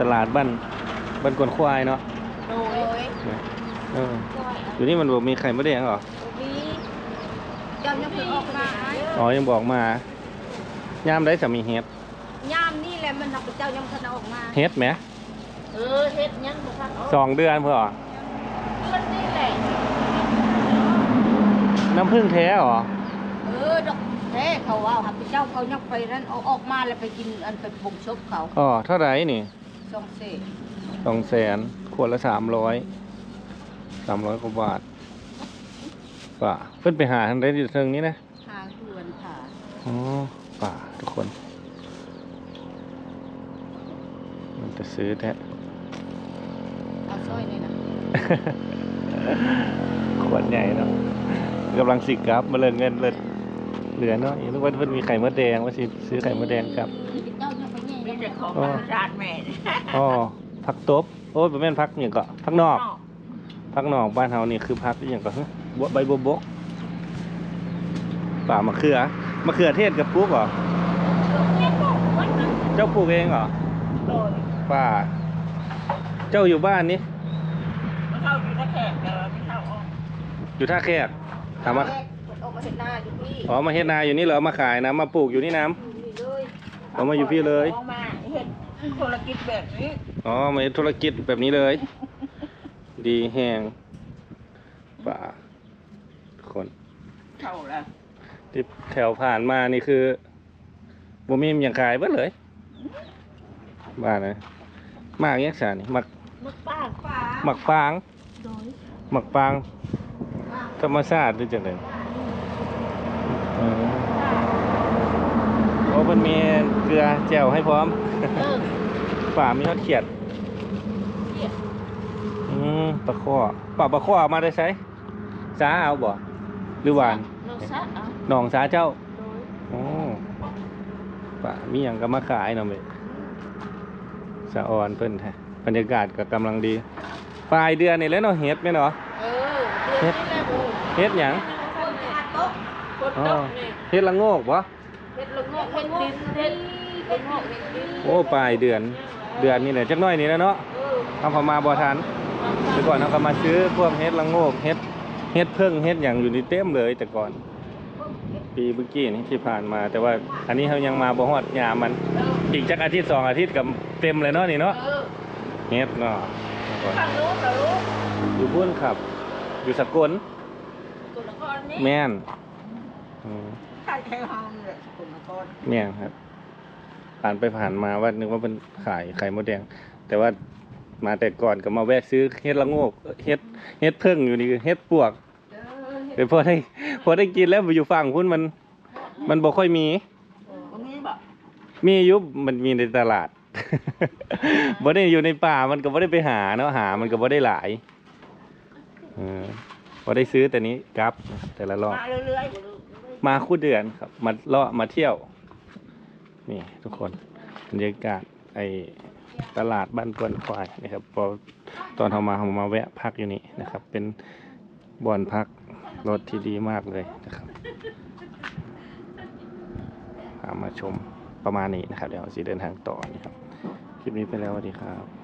ตลาดบ้านบ้านกวนควายเนาะโดยเอออยู่นี่มันบอกมีไข่มดแดงเหรอมีเจ้ายังเพิ่งออกมาอ๋อยังบอกมายามได้จะมีเฮ็ดยามนี่แหละมันนักเจ้ายังเพิ่งออกมาเฮ็ดไหมเออเฮ็ดยังบ่ทันออกสองเดือนเพื่อเหรอเดือนนี่แหละน้ำผึ้งแท้เหรอเออดอกแท้เขาว่าครับเจ้าเขายังไปนั่นเอาออกมาแล้วไปกินอันไปบ่งชบเขาอ๋อเท่าไหร่นี่ สองเศษสองแสนขวดละสามร้อยสามร้อยกว่าบาทป่าเพิ่นไปหาทางได้อยู่เทิงนี้นะทางด่วนค่ะอ๋อป่าทุกคน มันจะซื้อแท้เอาสร้อยนี่นะขวดใหญ่เนาะกำลังสิกลับมาเลยเงินเลยเหลือเนาะอีกนึกว่าเพิ่นมีไข่มดแดงว่าสิซื้อไข่มดแดงครับเจ้ายังไปแย่มียังแต่ของอ๋อธรรมชาติแม่นี่อ๋อผักตบโอ้ยบ่แม่นผักหยังก็ผักนอกผักนอกบ้านเฮานี่คือผักอหย่างก็ฮะบัวใบบัวบกป่ามะเขือมะเขือเทศกับปลูกเหรอเจ้าปลูกเองเหรอโดยป่า เจ้าอยู่บ้านนี่มันเข้าอยู่กระแทกเดิมไม่เข้าออกอยู่ท่าแขกถามว่าออกมาเห็นหน้าอยู่พี่อ๋อมาเฮ็ดนาอยู่นี่เหรอมาขายนะมาปลูกอยู่นี่น้ำนี่ เลยเอามาอยู่พี่เลย อามาเห็ดธุรกิจแบบนี้อ๋อมาเฮ็ดธุรกิจแบบนี้เลย ดีแหงป่าทุกคน เข้าแล้วที่แถวผ่านมานี่คือบ่มีอย่างขายเบิดเลย บ้านนะมากยังสานี่มักมึกป้าฟ้ามักฟางโดยมักฟาง ธรรมชาติหรือจังได๋เออ โอ้เพิ่นมีเกลือแจ่วให้พร้อมเออป่ามีทอดเขียดเขียดอืมปลาข้อป่าปลาข้อเอามาได้ใช้สาเอาบ่หรือหวานน้องซะเอาหนองสาเจ้าโดยโอ้ป่ามีหยังก็มาขายเนาะเว้ยสะออนเพิ่นแท้บรรยากาศก็กำลังดีปลายเดือนนี่แหล้วเนาะเฮ็ดแม่นเนาะเออเดือนนี้แหละโอ้เฮ็ดหยังคนขาดโต๊ะคนอ๋อโต๊ะนี่เฮ็ดละโงกบ่ เฮ็ดละงอกเฮ็ดดินเฮ็ดเฮ็ดงอกเฮ็ดดินโอ้ปลายเดือนเดือนนี่แหละจักหน่อยนี่แหล้วเนาะเออเอาพอมาบ่ทันแต่ก่อนเราก็มาซื้อพวกเฮ็ดละโงกเฮ็ดเฮ็ดเพิ่งเฮ็ดหยังอยู่นี่เต็มเลยแต่ก่อน ปีเมื่อกี้นี่ที่ผ่านมา แต่ว่าอันนี้เขายังมาบ่ฮอดยามมันอีกจักอาทิตย์สองอาทิตย์กับเต็มเลยเนาะนี่เนาะเออเฮ็ดเนาะทางรู้ก็รู้อยู่บุ้นครับ อยู่สกลตัวละครนี้แม่นอืม ใช่ใช่ห้องเลยตัวละครแม่นครับ ผ่านไปผ่านมาว่านึกว่าเป็นขายไข่มดแดง แต่ว่ามาแต่ก่อนก็มาแวะซื้อเฮ็ดละโงกเฮ็ดเฮ็ดเพิ่งอยู่นี่คือเฮ็ดปวกเออเฮ็ดเดี๋ยวพอได้พอได้กินแล้วอยู่ฝั่งพุ่นมัน มันบ่ค่อยมี ตรงนี้แบบมีอยุบมันมีในตลาด บ่ได้อยู่ในป่ามันก็บ่ได้ไปหาเนาะหามันก็บ่ได้หลายเออบ่ได้ซื้อแต่นี้กลับนะครับแต่ละรอบมาเรื่อย มาคู่เดือนครับ มาเลาะมาเที่ยว นี่ทุกคนบรรยากาศไอตลาดบ้านกวนควายนะครับพอตอนเรามาเรามาแวะพักอยู่นี่นะครับ เป็นบ่อนพักรถที่ดีมากเลยนะครับพามาชมประมาณนี้นะครับ เดี๋ยวสีเดินทางต่อนะครับ คลิปนี้ไปแล้วสวัสดีครับ